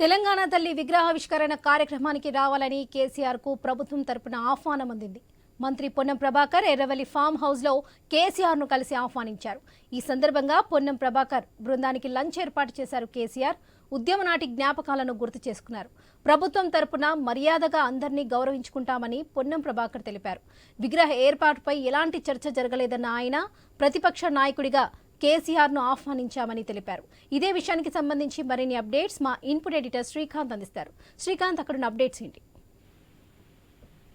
తెలంగాణ తల్లి విగ్రహావిష్కరణ కార్యక్రమానికి రావాలని కేసీఆర్కు ప్రభుత్వం తరపున ఆహ్వానం అందింది. మంత్రి పొన్నం ప్రభాకర్ ఎర్రవల్లి ఫామ్ హౌస్లో కేసీఆర్ను కలిసి ఆహ్వానించారు. ఈ సందర్భంగా పొన్నం ప్రభాకర్ బృందానికి లంచ్ ఏర్పాటు చేశారు కేసీఆర్. ఉద్యమ నాటి జ్ఞాపకాలను గుర్తు చేసుకున్నారు. ప్రభుత్వం తరపున మర్యాదగా అందరినీ గౌరవించుకుంటామని పొన్నం ప్రభాకర్ తెలిపారు. విగ్రహ ఏర్పాటుపై ఎలాంటి చర్చ జరగలేదన్న ఆయన ప్రతిపక్ష నాయకుడిగా కేసీఆర్ను ఆహ్వానించామని తెలిపారు. ఇదే విషయానికి సంబంధించి మరిన్ని అప్డేట్స్ మా ఇన్పుట్ ఎడిటర్ శ్రీకాంత్ అందిస్తారు. శ్రీకాంత్ అక్కడున్న అప్డేట్స్ ఏంటి?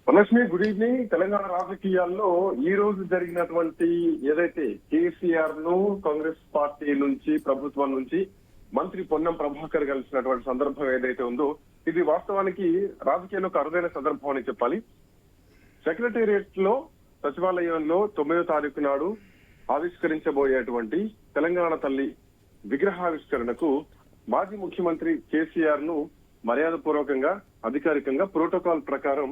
Vanalakshmi good evening. తెలంగాణ రాజకీయాల్లో ఈ రోజు జరిగినటువంటి ఏదైతే కేసీఆర్ను కాంగ్రెస్ పార్టీ నుంచి ప్రభుత్వం నుంచి మంత్రి పొన్నం ప్రభాకర్ కలిసినటువంటి సందర్భం ఏదైతే ఉందో ఇది వాస్తవానికి రాజకీయాల్లో ఒక అరుదైన సందర్భం అని చెప్పాలి. సెక్రటేరియట్లో సచివాలయంలో తొమ్మిదో తారీఖు నాడు ఆవిష్కరించబోయేటువంటి తెలంగాణ తల్లి విగ్రహావిష్కరణకు మాజీ ముఖ్యమంత్రి కేసీఆర్ను మర్యాద పూర్వకంగా అధికారికంగా ప్రోటోకాల్ ప్రకారం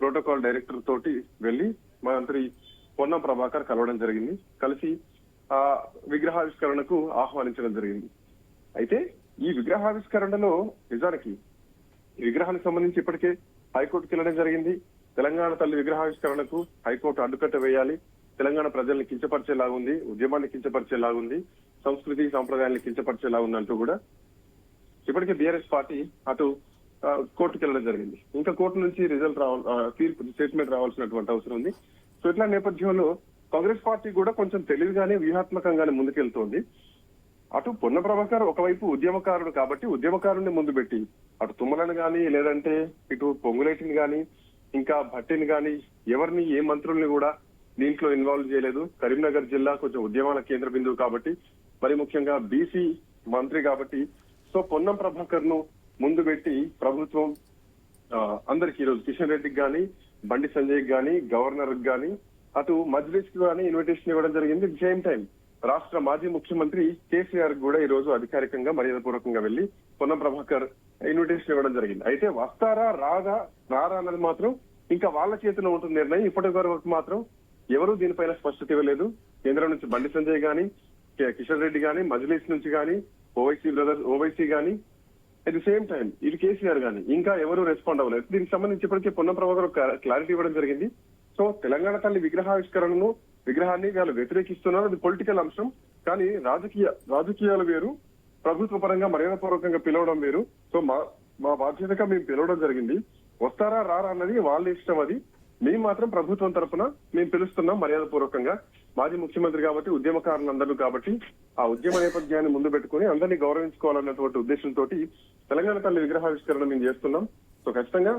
ప్రోటోకాల్ డైరెక్టర్ తోటి వెళ్ళి మంత్రి పొన్నం ప్రభాకర్ కలవడం జరిగింది. కలిసి ఆ విగ్రహావిష్కరణకు ఆహ్వానించడం జరిగింది. అయితే ఈ విగ్రహావిష్కరణలో నిజానికి విగ్రహానికి సంబంధించి ఇప్పటికే హైకోర్టుకి వెళ్ళడం జరిగింది. తెలంగాణ తల్లి విగ్రహావిష్కరణకు హైకోర్టు అడ్డుకట్ట వేయాలి. తెలంగాణ ప్రజల్ని కించపరిచేలాగా ఉంది ఉద్యమాన్ని కించపరిచేలాగా ఉంది సంస్కృతి సాంప్రదాయాన్ని ఉంది ఉందంటూ కూడా ఇప్పటికే బీఆర్ఎస్ పార్టీ అటు కోర్టుకు వెళ్ళడం జరిగింది. ఇంకా కోర్టు నుంచి రిజల్ట్ రావాలి తీర్పు స్టేట్మెంట్ రావాల్సినటువంటి అవసరం ఉంది. సో ఇట్లా నేపథ్యంలో కాంగ్రెస్ పార్టీ కూడా కొంచెం తెలివిగానే వ్యూహాత్మకంగానే ముందుకెళ్తోంది. అటు పొన్న ప్రభాకర్ ఒకవైపు ఉద్యమకారుడు కాబట్టి ఉద్యమకారుడిని ముందు పెట్టి అటు తుమ్మలను కానీ లేదంటే ఇటు పొంగులేటిని కానీ ఇంకా భట్టిని కానీ ఎవరిని ఏ మంత్రుల్ని కూడా దీంట్లో ఇన్వాల్వ్ చేయలేదు. కరీంనగర్ జిల్లా కొంచెం ఉద్యమాల కేంద్ర బిందువు కాబట్టి మరి ముఖ్యంగా బీసీ మంత్రి కాబట్టి. సో పొన్నం ప్రభాకర్ను ముందు పెట్టి ప్రభుత్వం అందరికి ఈరోజు కిషన్ రెడ్డికి కానీ బండి సంజయ్ గాని గవర్నర్ గాని అటు మజ్లిస్కు గాని ఇన్విటేషన్ ఇవ్వడం జరిగింది. సేమ్ టైం రాష్ట్ర మాజీ ముఖ్యమంత్రి కేసీఆర్ కూడా ఈ రోజు అధికారికంగా మర్యాద పూర్వకంగా వెళ్ళి పొన్నం ప్రభాకర్ ఇన్విటేషన్ ఇవ్వడం జరిగింది. అయితే వస్తారా రాదా రారా అన్నది మాత్రం ఇంకా వాళ్ళ చేతిలో ఉంటుంది నిర్ణయం. ఇప్పటి వరకు మాత్రం ఎవరూ దీనిపైన స్పష్టత ఇవ్వలేదు. కేంద్రం నుంచి బండి సంజయ్ గాని కిషన్ రెడ్డి గాని మజ్లీస్ నుంచి గాని ఓవైసీ బ్రదర్స్ ఓవైసీ గాని అట్ ది సేమ్ టైం ఇది కేసీఆర్ గాని ఇంకా ఎవరు రెస్పాండ్ అవ్వలేదు. దీనికి సంబంధించి ఇప్పటికే పొన్నం ప్రభాకర్ క్లారిటీ ఇవ్వడం జరిగింది. సో తెలంగాణ తల్లి విగ్రహావిష్కరణను విగ్రహాన్ని వాళ్ళు వ్యతిరేకిస్తున్నారు. అది పొలిటికల్ అంశం కానీ రాజకీయ రాజకీయాలు వేరు. ప్రభుత్వ పరంగా మర్యాదపూర్వకంగా పిలవడం వేరు. సో మా మా బాధ్యతగా మేము పిలవడం జరిగింది. వస్తారా రారా అన్నది వాళ్ళ ఇష్టం అది. మేము మాత్రం ప్రభుత్వం తరపున మేము పిలుస్తున్నాం మర్యాద పూర్వకంగా మాజీ ముఖ్యమంత్రి కాబట్టి ఉద్యమకారులందరూ కాబట్టి ఆ ఉద్యమ నేపథ్యాన్ని ముందు పెట్టుకుని అందరినీ గౌరవించుకోవాలన్నటువంటి ఉద్దేశంతో తెలంగాణ తల్లి విగ్రహావిష్కరణ మేము చేస్తున్నాం. సో ఖచ్చితంగా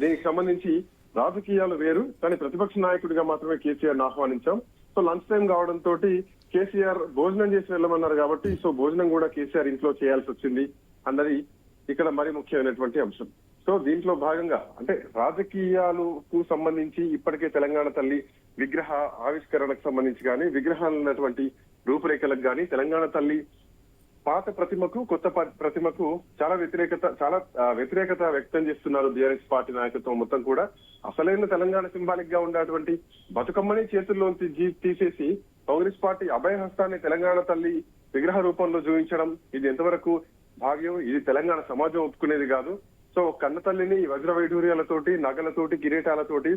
దీనికి సంబంధించి రాజకీయాలు వేరు కానీ ప్రతిపక్ష నాయకుడిగా మాత్రమే కేసీఆర్ ఆహ్వానించాం. సో లంచ్ టైం కావడం తోటి కేసీఆర్ భోజనం చేసి వెళ్ళమన్నారు కాబట్టి సో భోజనం కూడా కేసీఆర్ ఇంట్లో చేయాల్సి వచ్చింది అన్నది ఇక్కడ మరి ముఖ్యమైనటువంటి అంశం. సో దీంట్లో భాగంగా అంటే రాజకీయాలకు సంబంధించి ఇప్పటికే తెలంగాణ తల్లి విగ్రహ ఆవిష్కరణకు సంబంధించి కానీ విగ్రహాలు ఉన్నటువంటి రూపురేఖలకు కానీ తెలంగాణ తల్లి పాత ప్రతిమకు కొత్త ప్రతిమకు చాలా వ్యతిరేకత చాలా వ్యతిరేకత వ్యక్తం చేస్తున్నారు బీఆర్ఎస్ పార్టీ నాయకత్వం మొత్తం కూడా. అసలైన తెలంగాణ సింబాలిక్గా ఉండేటువంటి బతుకమ్మని చేతుల్లోంచి తీసేసి కాంగ్రెస్ పార్టీ అభయహస్తాన్ని తెలంగాణ తల్లి విగ్రహ రూపంలో చూపించడం ఇది ఎంతవరకు భాగ్యం? ఇది తెలంగాణ సమాజం ఒప్పుకునేది కాదు. సో కన్నతల్లిని వజ్ర వైఢూర్యాలతోటి నగలతోటి కిరీటాలతోటి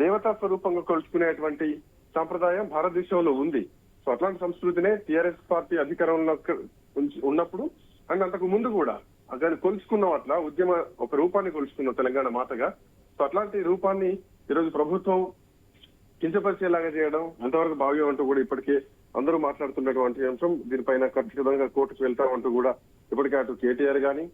దేవతా స్వరూపంగా కొలుచుకునేటువంటి సంప్రదాయం భారతదేశంలో ఉంది. సో అట్లాంటి సంస్కృతినే టిఆర్ఎస్ పార్టీ అధికారంలో ఉన్నప్పుడు అండ్ అంతకు ముందు కూడా దాన్ని కొలుచుకున్నాం అట్లా ఉద్యమ ఒక రూపాన్ని కొలుచుకున్నాం తెలంగాణ మాతగా. సో అట్లాంటి రూపాన్ని ఈరోజు ప్రభుత్వం కించపరిచేలాగా చేయడం ఎంతవరకు భావ్యం అంటూ కూడా ఇప్పటికే అందరూ మాట్లాడుతున్నటువంటి అంశం. దీనిపైన ఖచ్చితంగా కోర్టుకు వెళ్తామంటూ కూడా ఇప్పటికే అటు కేటీఆర్ గాని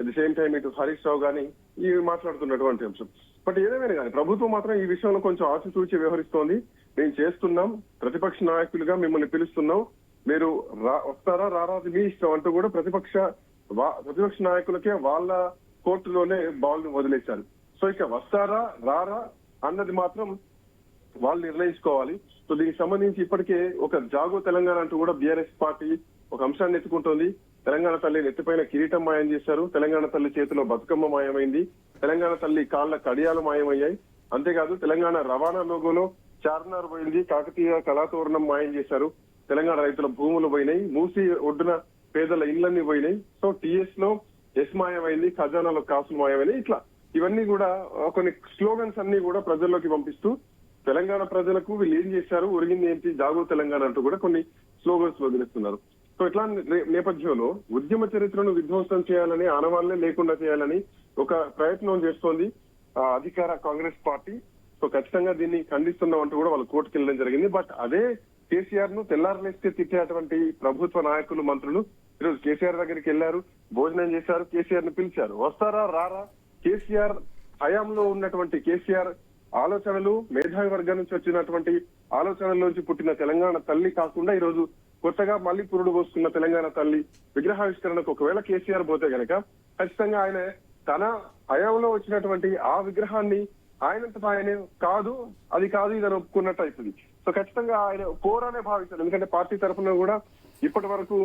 అట్ ది సేమ్ టైం ఇటు హరీష్ రావు కానీ ఇవి మాట్లాడుతున్నటువంటి అంశం. బట్ ఏదేమైనా కానీ ప్రభుత్వం మాత్రం ఈ విషయంలో కొంచెం ఆచితూచి వ్యవహరిస్తోంది. మేము చేస్తున్నాం ప్రతిపక్ష నాయకులుగా మిమ్మల్ని పిలుస్తున్నాం. మీరు రా వస్తారా రారా అది మీ ఇష్టం అంటూ కూడా ప్రతిపక్ష వా- ప్రతిపక్ష నాయకులకే వాళ్ళ కోర్టులోనే బాల్ను వదిలేశారు. సో ఇక వస్తారా రారా అన్నది మాత్రం వాళ్ళు నిర్ణయించుకోవాలి. సో దీనికి సంబంధించి ఇప్పటికే ఒక జాగో తెలంగాణ అంటూ కూడా బీఆర్ఎస్ పార్టీ ఒక అంశాన్ని ఎత్తుకుంటోంది. తెలంగాణ తల్లి నెత్తిపైన కిరీటం మాయం చేశారు. తెలంగాణ తల్లి చేతిలో బతుకమ్మ మాయమైంది. తెలంగాణ తల్లి కాళ్ళ కడియాలు మాయమయ్యాయి. అంతేకాదు తెలంగాణ రవాణా లోగోలో చార్మినార్ పోయింది. కాకతీయ కళాతోరణం మాయం చేశారు. తెలంగాణ రైతుల భూములు పోయినాయి. మూసి ఒడ్డున పేదల ఇళ్ళన్నీ పోయినాయి. సో టీఎస్లో ఎస్ మాయమైంది. ఖజానాలో కాసులు మాయమైనాయి. ఇట్లా ఇవన్నీ కూడా కొన్ని స్లోగన్స్ అన్ని కూడా ప్రజల్లోకి పంపిస్తూ తెలంగాణ ప్రజలకు వీళ్ళు ఏం చేశారు? ఒరిగింది ఏంటి? జాగో తెలంగాణ అంటూ కూడా కొన్ని స్లోగన్స్ వదిలిస్తున్నారు. సో ఇట్లా నేపథ్యంలో ఉద్యమ చరిత్రను విధ్వంసం చేయాలని ఆనవాళ్ళే లేకుండా చేయాలని ఒక ప్రయత్నం చేస్తోంది అధికార కాంగ్రెస్ పార్టీ. సో ఖచ్చితంగా దీన్ని ఖండిస్తున్నాం అంటూ కూడా వాళ్ళు కోర్టుకు వెళ్ళడం జరిగింది. బట్ అదే కేసీఆర్ను తెల్లారలేస్తే తిట్టేటువంటి ప్రభుత్వ నాయకులు మంత్రులు ఈరోజు కేసీఆర్ దగ్గరికి వెళ్ళారు భోజనం చేశారు కేసీఆర్ను పిలిచారు. వస్తారా రారా? కేసీఆర్ హయాంలో ఉన్నటువంటి కేసీఆర్ ఆలోచనలు మేధావి వర్గం నుంచి వచ్చినటువంటి ఆలోచనల నుంచి పుట్టిన తెలంగాణ తల్లి కాకుండా ఈ రోజు కొత్తగా మళ్ళీ పురుడు పోసుకున్న తెలంగాణ తల్లి విగ్రహావిష్కరణకు ఒకవేళ కేసీఆర్ పోతే గనక ఖచ్చితంగా ఆయన తన హయాంలో వచ్చినటువంటి ఆ విగ్రహాన్ని ఆయనంత ఆయన కాదు అది కాదు ఇదని ఒప్పుకున్నట్టు అవుతుంది. సో ఖచ్చితంగా ఆయన పోరానే భావిస్తారు. ఎందుకంటే పార్టీ తరఫున కూడా ఇప్పటి వరకు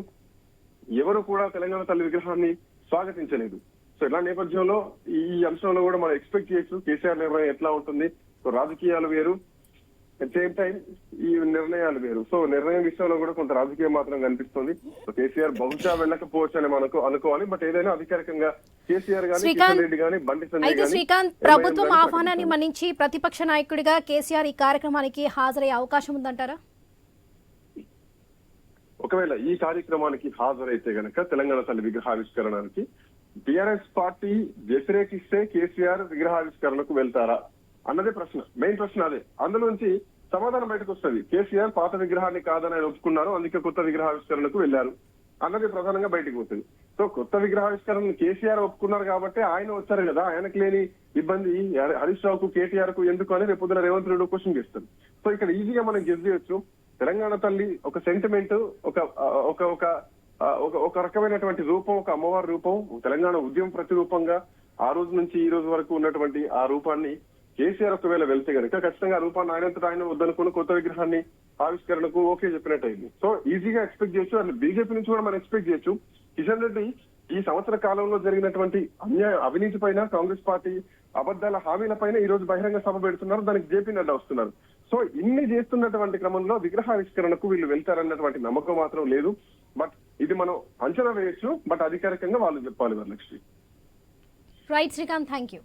ఎవరు కూడా తెలంగాణ తల్లి విగ్రహాన్ని స్వాగతించలేదు. సో ఇలా నేపథ్యంలో ఈ అంశంలో కూడా మనం ఎక్స్పెక్ట్ చేయొచ్చు. కేసీఆర్ నిర్ణయం ఎట్లా ఉంటుంది? సో రాజకీయాలు వేరు. అట్ సేమ్ టైం ఈ నిర్ణయాలు వేరు. సో నిర్ణయం విషయంలో కూడా కొంత రాజకీయం మాత్రం కనిపిస్తుంది. కేసీఆర్ బహుశా వెళ్ళకపోవచ్చు అని మనకు అనుకోవాలి. బట్ ఏదైనా అధికారికంగా కేసీఆర్ గానీ రెడ్డి గానీ బండి అయితే శ్రీకాంత్ ప్రభుత్వం ఆహ్వానాన్ని. మన్నించి ప్రతిపక్ష నాయకుడిగా కేసీఆర్ ఈ కార్యక్రమానికి హాజరయ్యే అవకాశం ఉందంటారా? ఒకవేళ ఈ కార్యక్రమానికి హాజరైతే గనక తెలంగాణ తల్లి విగ్రహావిష్కరణకి టిఆర్ఎస్ పార్టీ వ్యతిరేకిస్తే కేసీఆర్ విగ్రహావిష్కరణకు వెళ్తారా? అన్నదే ప్రశ్న. మెయిన్ ప్రశ్న అదే. అందులోంచి సమాధానం బయటకు వస్తుంది. కేసీఆర్ పాత విగ్రహాన్ని కాదని ఆయన ఒప్పుకున్నారు. అందుకే కొత్త విగ్రహావిష్కరణకు వెళ్ళారు అన్నది ప్రధానంగా బయటకు పోతుంది. సో కొత్త విగ్రహావిష్కరణను కేసీఆర్ ఒప్పుకున్నారు కాబట్టి ఆయన వచ్చారు కదా. ఆయనకు లేని ఇబ్బంది హరీష్ రావుకు కేటీఆర్కు ఎందుకు అని రేపు పొద్దున రేవంత్ రెడ్డి క్వశ్చన్ చేస్తారు. సో ఇక్కడ ఈజీగా మనం గెస్ చేయొచ్చు. తెలంగాణ తల్లి ఒక సెంటిమెంట్ ఒక ఒక ఒక ఒక ఒక రకమైనటువంటి రూపం ఒక అమ్మవారి రూపం తెలంగాణ ఉద్యమ ప్రతిరూపంగా ఆ రోజు నుంచి ఈ రోజు వరకు ఉన్నటువంటి ఆ రూపాన్ని కేసీఆర్ ఒకవేళ వెళ్తే కనుక ఖచ్చితంగా ఆ నాయనంతట ఆయన వద్దనుకుని కొత్త విగ్రహాన్ని ఆవిష్కరణకు ఓకే చెప్పినట్టు అయింది. సో ఈజీగా ఎక్స్పెక్ట్ చేయొచ్చు. అండ్ బీజేపీ నుంచి కూడా మనం ఎక్స్పెక్ట్ చేయొచ్చు. కిషన్ రెడ్డి ఈ సంవత్సర కాలంలో జరిగినటువంటి అన్యాయ అవినీతి పైన కాంగ్రెస్ పార్టీ అబద్దాల హామీల పైన ఈ రోజు బహిరంగ సభ పెడుతున్నారు. దానికి జేపీ నడ్డా వస్తున్నారు. సో ఇన్ని చేస్తున్నటువంటి క్రమంలో విగ్రహావిష్కరణకు వీళ్ళు వెళ్తారన్నటువంటి నమ్మకం మాత్రం లేదు. బట్ ఇది మనం అంచనా వేయొచ్చు. బట్ అధికారికంగా వాళ్ళు చెప్పాలి Varalakshmi. Right Srikanth thank you